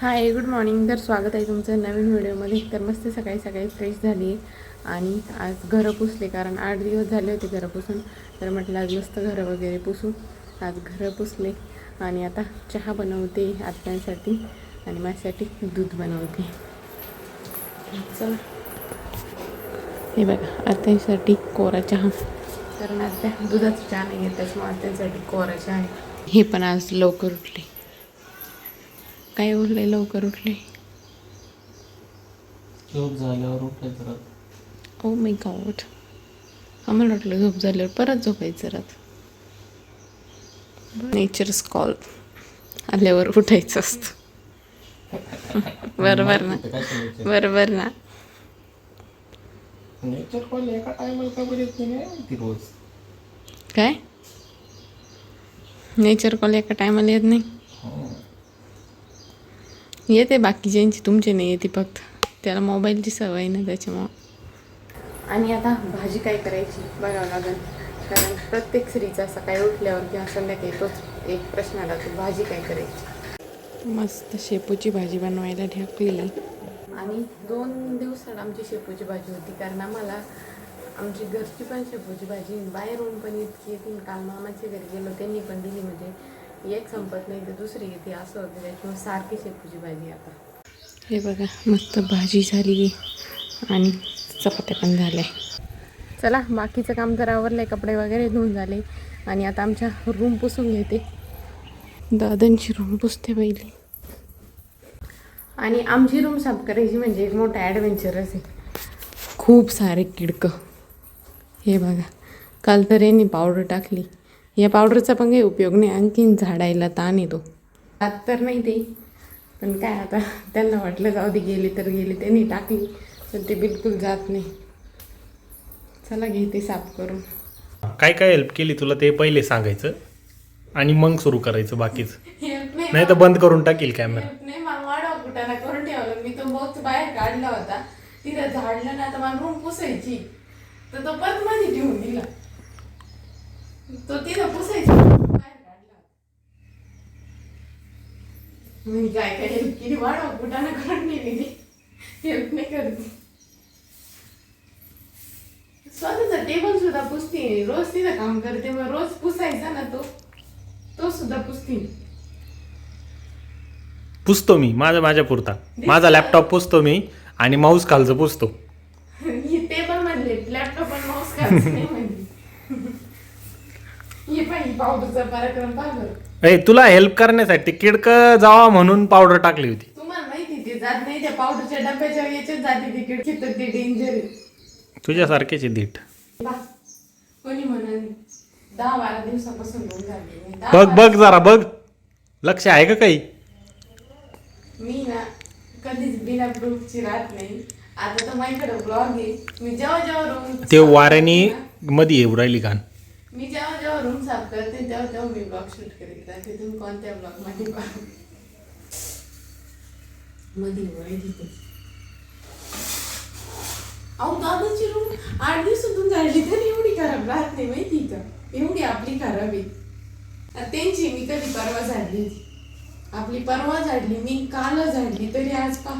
Hi good morning तर स्वागत आहे तुमचं नवीन व्हिडिओमध्ये. तर मस्त सकाळी सकाळी फ्रेश झाली आहे आणि आज घरं पुसले कारण आठ दिवस झाले होते घरं पुसून. तर म्हटलं आज मस्त घरं वगैरे पुसू. आज घरं पुसले आणि आता चहा बनवते आत्यांसाठी आणि माझ्यासाठी दूध बनवते. चला. हे बघा आत्यांसाठी कोरा चहा. कारण आत्या दुधाचा चहा नाही घेत त्याच्यामुळे आत्यांसाठी कोरा चहा आहे. हे पण आज लवकर उठले. काय उठले लवकर उठले. झोप झाल्यावर उठायचं राहत ओ माय गॉड आम्हाला वाटलं झोप झाल्यावर परत झोपायचं राहत नेचर्स कॉल आल्यावर उठायचं असतं. बरोबर ना? बरोबर ना? नेचर कॉल एका टायमाला का बरं नाही काय ती रोज? काय? नेचर कॉल एका टायमाला येत नाही. येते बाकीच्यांची तुमची नाही येते फक्त. त्याला मोबाईलची सवय ना त्याच्यामुळं. आणि आता भाजी काय करायची? बघावं लागेल. कारण प्रत्येक स्त्रीचा सकाळी उठल्यावर किंवा संध्याकाळी तोच एक प्रश्न आला तो भाजी काय करायची? मस्त शेपूची भाजी बनवायला ढाकली आणि दोन दिवसात आमची शेपूची भाजी होती. कारण आम्हाला आमची घरची पण शेपूची भाजी बाहेरून पण इतकी येते. काल मामाच्या घरी गेलो त्यांनी पण दिली म्हणजे एक संपत नाही तर दुसरी येते असं होतं त्याच्यामुळे सारखी शेपूची भाजी आता. हे बघा मस्त भाजी झाली आणि चपात्या पण झाल्या. चला बाकीचं काम तर आवरलं आहे कपडे वगैरे धुवून झाले. आणि आता आमच्या रूम पुसून घेते. दादांची रूम पुसते पहिली. आणि आमची रूम साफ करायची म्हणजे एक मोठा ॲडव्हेंचरच आहे. खूप सारे किडकं. हे बघा काल तर यांनी पावडर टाकली. या पावडरचा पण काही उपयोग नाही. आणखीन झाडायला ताण येतो. आत तर नाही ते. पण काय आता त्यांना वाटलं जाऊ दे गेली तर गेली. त्यांनी टाकली पण ते बिलकुल जात नाही. चला घेते साफ करून. काय काय हेल्प केली तुला ते पहिले सांगायचं? आणि मग सुरू करायचं बाकीचं? नाही तर बंद करून टाकील कॅमेरा नाही मला वाढवा कुटाणा करून ठेवलं. मी तो बहुत बाहेर काढला होता. तिथं झाडलं ना तर मला रूम पुसायची. तर तो परत मध्ये ठेवून दिला तो तिथं पुसायचा. बाहेर काढला मी काय काय हेल्प केली वाढवा कुटाणा करून नेली हेल्प नाही करते. स्वतःचा टेबल सुद्धा पुसते. रोज तिथं काम करते मग रोज पुसायचा ना तो. तो सुद्धा पुसते. पुसतो मी माझा माझ्या पुरता. माझा लॅपटॉप पुसतो मी आणि माऊस खालचं पुसतो. हे पेपर मधले लॅपटॉप आणि माऊस करायचं नाही म्हणली हे पाहिजे पावडरचा पराक्रम पाहिलं. ए तुला हेल्प करण्यासाठी किडकं जावा म्हणून पावडर टाकली होती. तुम्हाला माहिती ते जात नाही त्या पावडरच्या डब्याच्या याच्यात जाते ते खिडकीत तर ते डेंजर आहे तुझ्यासारखेची धीट. बा, कोणी म्हणून दहा बारा दिवसापासून लोक झाले मी दहा बघ बघ जरा बघ. लक्ष आहे का काही? मी ना कधीच बिना प्रूफची राहत नाही. आता तर माझ्याकडे ब्लॉग आहे. मी जेव्हा जेव्हा रूम ते वाऱ्याने मध्ये येऊ राहिली घाण. मी जेव्हा जेव्हा रूम साफ करते तेव्हा तेव्हा मी ब्लॉग शूट करीत राहते तुम्ही कोणत्या ब्लॉगमध्ये पहा? मध्ये. अहो दादाची रूम आठ दिवसातून झाली तरी एवढी खराब राहत नाही माहिती का? एवढी आपली खराब आहे. त्यांची मी कधी परवा झाडली होती आपली परवा झाडली मी काल झाडली तरी आज पा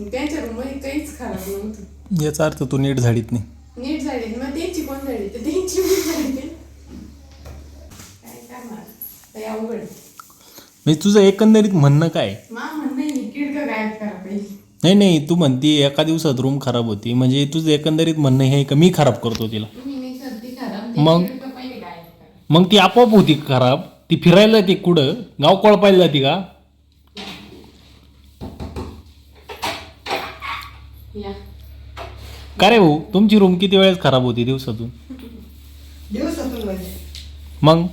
त्यांच्या रूममध्ये काहीच खराब नव्हतं. याचा अर्थ तू नीट झाडीत नाही. नीट झाली. मग त्यांची कोण झाली. तर त्यांची मी झाली. काय करणार ते अवघड. म्हणजे तुझं एकंदरीत म्हणणं काय? मा म्हणणं आहे, किडकं गायब करा पाहिजे नाही नाही तू म्हणती एका दिवसात रूम खराब होती. म्हणजे तुझं एकंदरीत म्हणणं हे का मी खराब करतो तिला? तुम्ही खराब. ते मग? किडकं पहिले गायब करा मग ती आपोआप होती खराब. ती फिरायला ती कुठं? गाव कोळपायला जाती का? या. का रे भाऊ? तुमची रूम किती वेळेस खराब होती? दिवसातून. दिवसातून म्हणजे. मग?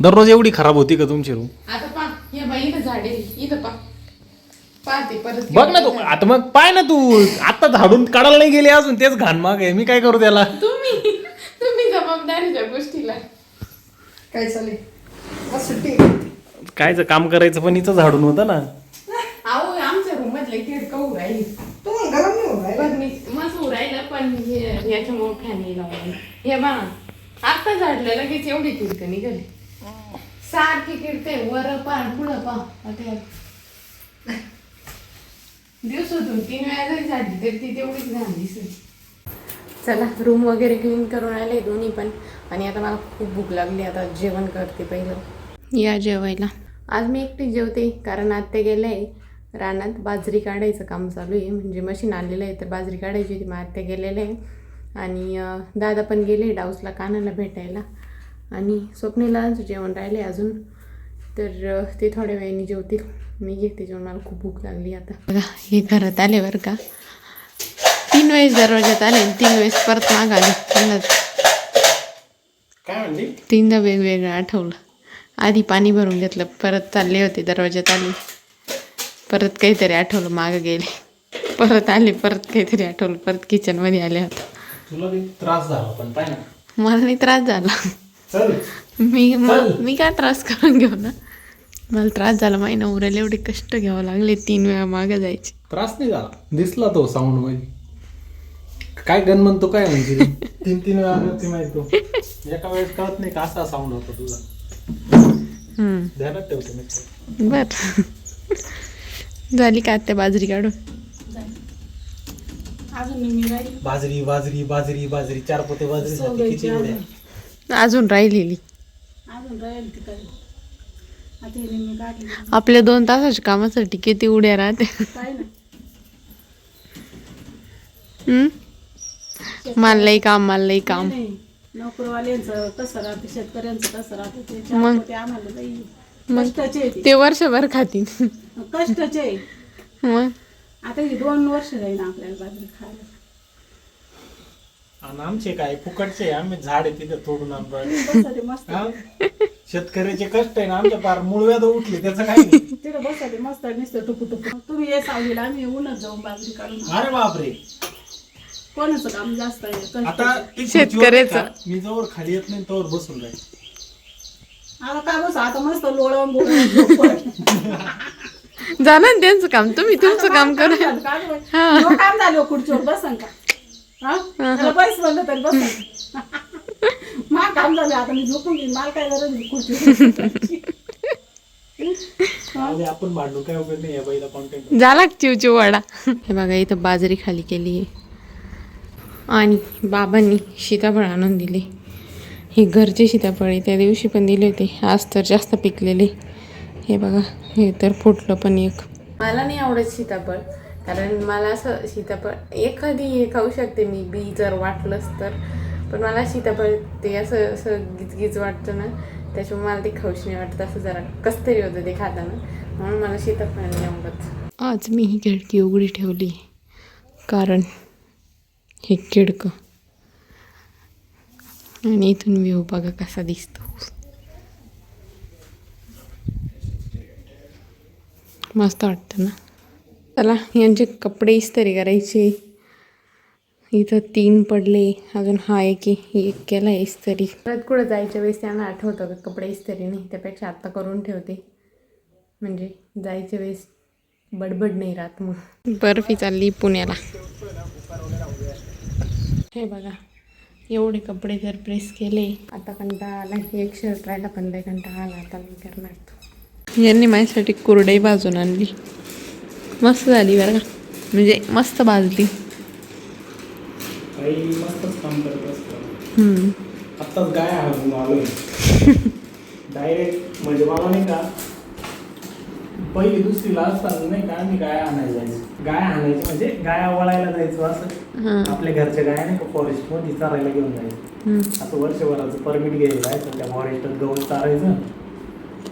दररोज एवढी खराब होती का तुमची रूम आता पा हे बाई इथं झाडे इथं पा. पाहते परत. बघ ना तू आता मग पाय ना तू. आता झाडून काढायला नाही गेली अजून तेच घाण माग आहे. मी काय करू त्याला? तुम्ही तुम्ही गोष्टीला. काय चालेल आज सुट्टी कायचं काम करायचं पण इथं झाडून होतं ना अहो आमच्या रूम मधले किडकं उरायली तुम्हाला गरम नाही होत आहे? बघ मी मस्त उरायला पण हे याच्यामुळे फॅन लावलं हे बघा आता झाडलं लगेच एवढी किडकं निघाली. सारखी किडते वर पार पुढं पा आता दिवसातून तीन वेळा जरी झाली तरी ती तेवढीच घाण दिसत चला रूम वगैरे क्लीन करून आले दोन्ही पण. आणि आता मला खूप भूक लागली आता जेवण करते पहिलं. या जेवायला. आज मी एकटी जेवते कारण आज ते गेले. रानात बाजरी काढायचं काम चालू आहे. म्हणजे मशीन आलेलं आहे तर बाजरी काढायची होती. मग आज ते गेलेले आहे. आणि दादा पण गेले डाऊसला कानाला भेटायला. आणि स्वप्नीलाच जेवण राहिले अजून. तर ते थोड्या वेळाने जेवतील. मी घेते जेवण. मला खूप भूक लागली आता. बघा हे घरात आले बरं का. तीन वेळेस दरवाज्यात आले तीन वेळेस परत माग आले. त्यांना तीनदा वेगवेगळं आठवलं. आधी पाणी भरून घेतलं. परत चालले होते दरवाज्यात आले. परत काहीतरी आठवलं मागं गेले. परत आले परत काहीतरी आठवलं परत किचनमध्ये आले होते. तुला काही त्रास झाला पण पाय ना. मला नाही त्रास झाला. चल. मी म- काय त्रास करून घेऊ ना? मला त्रास झाला महिना उरायला एवढे कष्ट घ्यावं लागले तीन वेळा मागं जायचे. त्रास नाही झाला. दिसला तो साऊंडमध्ये. काय गण म्हणतो काय म्हणजे? तीन तीन वेळा ते माहिती तो. एका वेळेस कळत नाही का असा साऊंड होता तुझा? हम्म. ध्यानात ठेवतो मी. बर. झाली का त्या बाजरी काढून? बाजरी बाजरी बाजरी बाजरी चार पोते बाजरी साठी किती उड्या अजून. राहिलेली. अजून राहील ती काही आता हे मी काढली. आपल्या दोन तासाच्या कामासाठी किती उड्या राहते. काय ना. हम्म? मानलंय काम मानलंय काम. नाही नोकरवाल्यांचं कसं राहतं शेतकऱ्यांचं कसं राहतं ते चार मग? पोते आम्हाला लई मग? कष्टाचे ते. वर्षभर खातील. कष्टाचे आहे. मग? आता ही दोन वर्ष जाईन आपल्याला बाजरी खायला. आणि आमचे काय फुकटचे आम्ही झाड आहे तिथे तोडून आणतो बसाले मस्त. हा? शेतकऱ्याचे कष्ट आहे ना आमच्या पार मुळव्याध उठले त्याचं काय नाही. तिथं बसाले मस्त नुसतं टुकू टुकू तुम्ही ये सावलीला आम्ही उन्हात जाऊन बाजरी काढून अरे बापरे. कोणाचं काम जास्त आहे? कष्टाचं. आता ती शेतकऱ्याचं. मी जवळ खाली येत नाही तोवर बसून राहील. आता काय बस आता मस्त लोळवून बोलवून झालं ना त्यांचं काम तुम्ही तुमचं काम करा. काम झालं खुर्चीवर बसन का? हा? त्याला पैसे म्हणलं तरी बसन. मा काम झालं आता मी झोपून घेईन मला काय गरज आणि आपण काय उपयोग नाही कॉन्टेंट झाला का चिव चिव वाडा. हे बघा इथं बाजरी खाली केली आहे. आणि बाबांनी सीताफळ आणून दिले. हे घरचे सीताफळ त्या दिवशी पण दिले होते. आज तर जास्त पिकलेले. हे बघा हे तर फुटलं पण एक. मला नाही आवडत सीताफळ कारण मला असं सीताफळ एखादी हे खाऊ शकते मी बी जर वाटलंच तर. पण मला सीताफळ ते असं असं गिजगिज वाटतं ना त्याच्यामुळे मला ते खाऊच नाही वाटत. असं जरा कसं तरी होतं ते खाताना. म्हणून मला सीताफळ नाही आवडत. आज मी ही खिडकी उघडी ठेवली. कारण हे खिडकं आणि इथून व्ह्यू बघा कसा दिसतो मस्त वाटतं ना चला यांचे कपडे इस्त्री करायचे इथं तीन पडले अजून हा एक आहे एक केला इस्त्री परत कुठं जायच्या वेळेस त्यांना आठवतं का कपडे इस्त्री नाही त्यापेक्षा आत्ता करून ठेवते म्हणजे जायच्या वेळेस बडबड नाही राहत मग बर्फी चालली पुण्याला हे बघा एवढे कपडे जर प्रेस केले. आता कंटाळा आला एक शर्ट राहिला पण लय कंटाळा आला. आता मी करणार तो. यांनी माझ्यासाठी कुरडई भाजून आणली. मस्त झाली बरं का. म्हणजे मस्त भाजली. आत्ताच गाय डायरेक्ट म्हणजे मला नाही का पहिली दुसरीला असताना नाही का आम्ही गाय आणायला जायचो. गाय आणायची म्हणजे गाया वळायला जायचो असं. आपल्या घरच्या गाया नाही का फॉरेस्टमध्ये चारायला घेऊन जायचं. असं वर्षभराचं परमिट घ्यायला जायचं त्या फॉरेस्टात गवत चारायचं.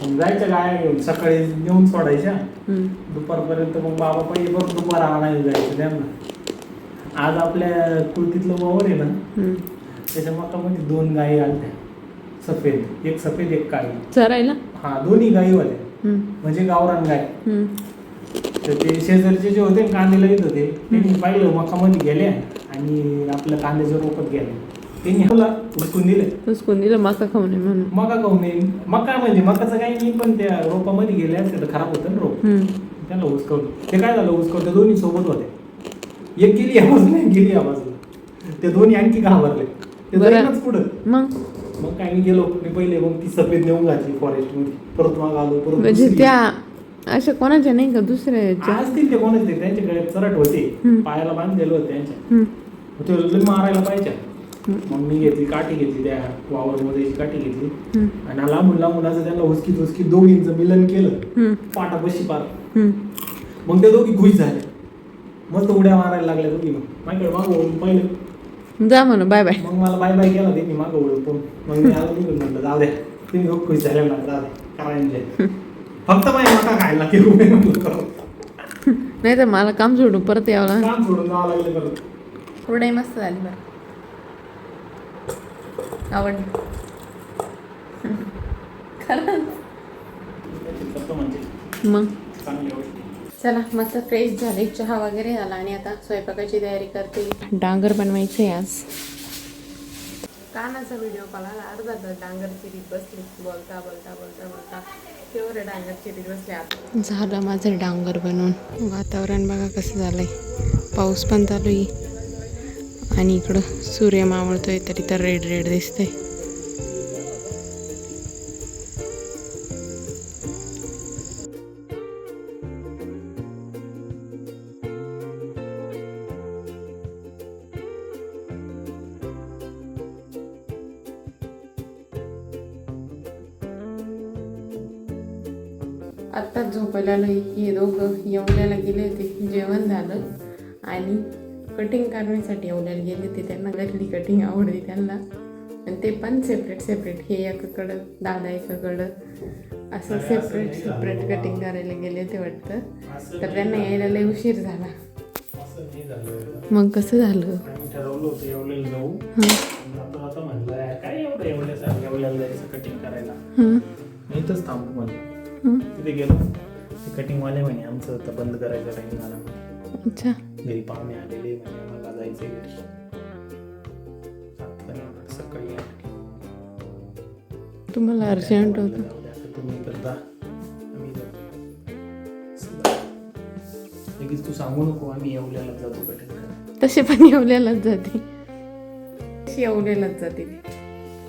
मग जायच्या गाया घेऊन सकाळी नेऊन सोडायच्या. दुपारपर्यंत मग बाबा पहिले बघ दुपार आणायला जायचं त्यांना. आज आपल्या कुळतीतलं वावर आहे ना. त्याच्या मकामध्ये दोन गायी आल्या सफेद. एक सफेद एक काळी. चरायला? हा दोन्ही गायी होत्या. म्हणजे गावरान गाय. तर ते शेजारचे जे होते कांद्याला येत होते त्यांनी पाहिलं मकामध्ये गेल्या आणि आपल्या कांद्याच्या रोपत गेल्या. त्यांनी मला उचकून दिले. उचकून दिलं मका खाऊ नये म्हणून. मका खाऊ नये. मका म्हणजे मकाचं काही नाही पण त्या रोपामध्ये गेल्या असते तर खराब होतं ना रोप. त्याला उचकवलं ते काय झालं उचकवलं दोन्ही सोबत होते एक गेली बाजूला एक गेली बाजूला ते दोन्ही आणखी घाबरले. ते बरं. जाईनच पुढं. मग? मग काय मी गेलो मी पहिले मग ती सफेद नेऊन घातली फॉरेस्टमध्ये परत मग आलो परत म्हणजे दुसरी. त्या अशा कोणाच्या नाही का दुसऱ्याच्या असतील ते कोणाचे ते त्यांच्याकडे चरट होते हम्म. पायाला बांधलेलं होते त्यांच्या हम्म. मग ते लय मारायला पाहिजे मग मी घेतली काठी घेतली त्या वावर मध्ये काठी घेतली हम्म. आणि लांबून लांबून असं त्यांना हुसकीत हुसकीत दोघींचं मिलन केलं हम्म. पाठापाशी पार हम्म. मग त्या दोघी खुश झाल्या मस्त उड्या मारायला लागल्या दोघी मग माझ्याकडे मागं वळून पाहिलं जा म्हणून बाय बाय मग मला बाय बाय केला त्यांनी मागं वळून पण मग मी आलो निघून म्हटलं जाऊ द्या तुम्ही खूप खुश झाले म्हणा जाऊ द्या करा एन्जॉय फक्त माझ्या मका खायला ते उभे. नाही तर मला काम सोडून परत यावं लागलं. काम सोडून जावं लागलं परत. पुढे मस्त झाली बरं. आवडली. खरंच. म्हणजे मग? चांगली चला मस्त फ्रेश झाले. चहा वगैरे झाला आणि आता स्वयंपाकाची तयारी करते. डांगर बनवायचं आहे आज. कानाचा व्हिडिओ कॉलाला अर्धा तास डांगर चिरीत बसली. बोलता बोलता बोलता बोलता केवढं डांगर चिरीत बसले झालं माझं डांगर बनवून. वातावरण बघा कसं झालंय. पाऊस पण चालू आहे आणि इकडं सूर्य मावळतोय तरी तर रेड रेड दिसतंय. आत्ताच झोपायला आलो हे दोघं येवल्याला गेले होते. जेवण झालं आणि कटिंग करण्यासाठी येवल्याला गेले होते. त्यांना घरली कटिंग आवडली त्यांना. आणि ते पण सेपरेट सेपरेट हे एकाकडं दादा एकाकडं. असं सेपरेट सेपरेट कटिंग करायला गेले होते वाटतं. तर त्यांना यायला लय उशीर झाला. नाही मग कसं झालं? ठरवलं होतं एवढ्याला जाऊ. आता म्हणलं काय एवढं एवढ्याला जायचं कटिंग करायला? इथंच थांबू म्हणलं. तिथे गेलो. ते कटिंगवाले म्हणे आमचं तर बंद करायचा टाइम झाला. अच्छा. घरी पाहुणे आलेले म्हणे आम्हाला जायचं घरी. सकाळी. तुम्हाला अर्जंट होतं. तुम्ही जा. आम्ही झालं. लगेच तू सांगू नको आम्ही येवल्याला जातो कटिंग तसे पण येवल्यालाच जाते. येवल्यालाच जाते.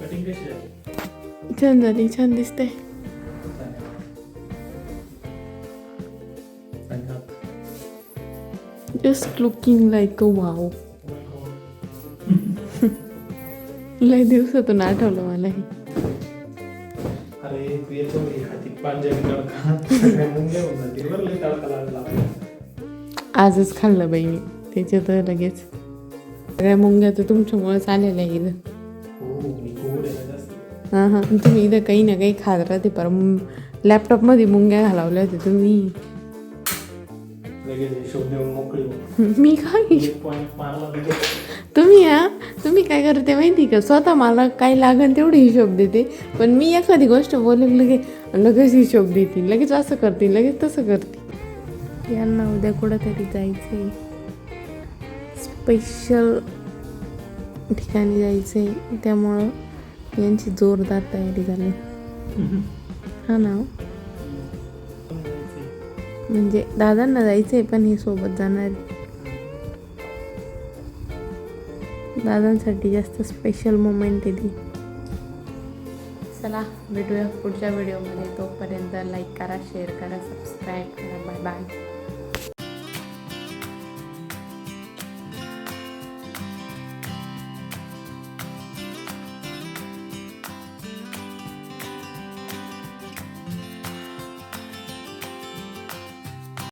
कटिंग कशी झाली छान झाली छान दिसते just looking like a wow लय दिवसातून आठवलं मला. हे अरे तू येतो मी. हाती पांजाबी तडका. सगळ्या मुंग्या होऊन जातील बरं लई तडका लागला. आजच खाल्लं बाई मी. त्याच्यात लगेच. सगळ्या मुंग्या तर तुमच्यामुळेच आलेल्या आहे इथं हो मी गोड आहे. ना जास्त हां हां. तुम्ही इथं काही ना काही खात राहते पर लॅपटॉपमध्ये मुंग्या घालावल्या होत्या तुम्ही. लगेच हिशोब देऊन मोकळी हो. मी काय एक पॉईंट मारला लगेच. तुम्ही या तुम्ही काय करते माहिती का? स्वतः मला काय लागेल तेवढे हिशोब देते. पण मी एखादी गोष्ट बोलेल लगे लगेच हिशोब देतील लगेच असं करतील लगेच तसं करतील यांना उद्या कुठंतरी जायचं आहे स्पेशल ठिकाणी जायचं आहे त्यामुळं यांची जोरदार तयारी झाली. हा ना हो. म्हणजे दादांना जायचं आहे पण हे सोबत जाणार दादांसाठी जास्त स्पेशल मोमेंट आहे ती. चला भेटूया पुढच्या व्हिडिओमध्ये तोपर्यंत लाईक करा शेअर करा सबस्क्राईब करा. Bye bye